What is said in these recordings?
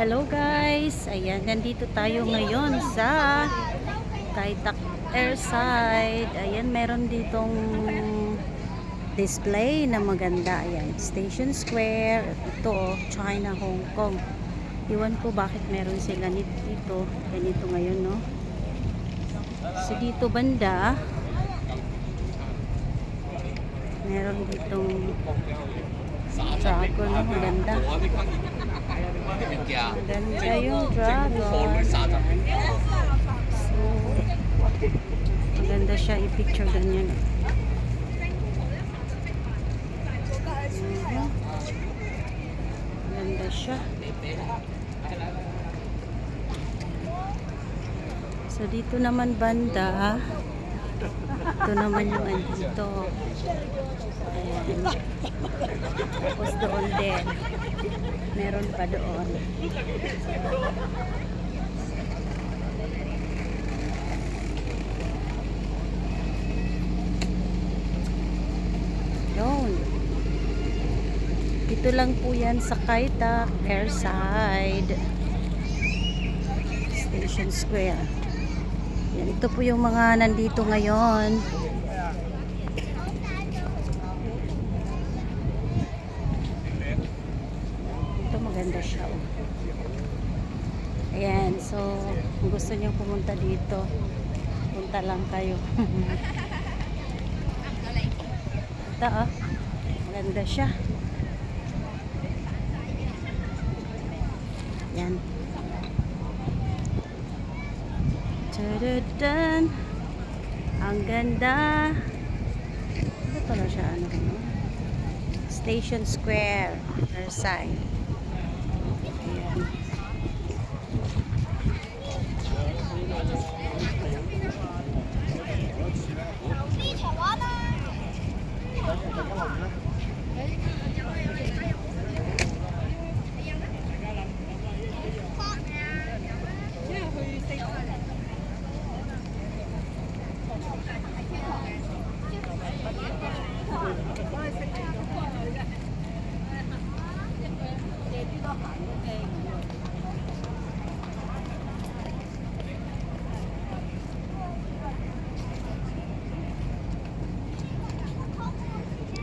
Hello guys! Ayan, nandito tayo ngayon sa Kaitak Airside. Ayan, meron ditong display na maganda. Ayan, Station Square. Ito, oh, China, Hong Kong. Iwan ko bakit meron sila dito. Ganito ngayon, no? So, dito banda, meron ditong dragon. Maganda. Maganda yung dragon. So, maganda siya i-picture ganyan. Maganda siya. So, dito naman banda. Ito naman yung andito. Ayan. Tapos doon din. Meron pa doon. Yun. Dito lang po yan sa Kaitak Airside Station Square. Yan, ito po yung mga nandito ngayon. Ito maganda siya. Oh. Ayan, so kung gusto niyo pumunta dito, punta lang kayo. Ito oh, maganda siya. Yan. Tadadaan. Ang ganda. Ito na siya, ano, ano? Station Square, Versailles. 求思祥安啦。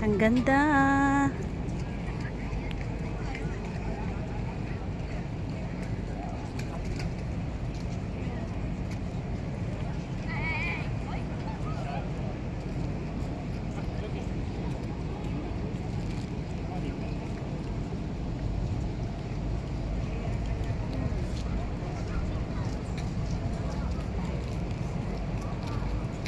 Ang ganda.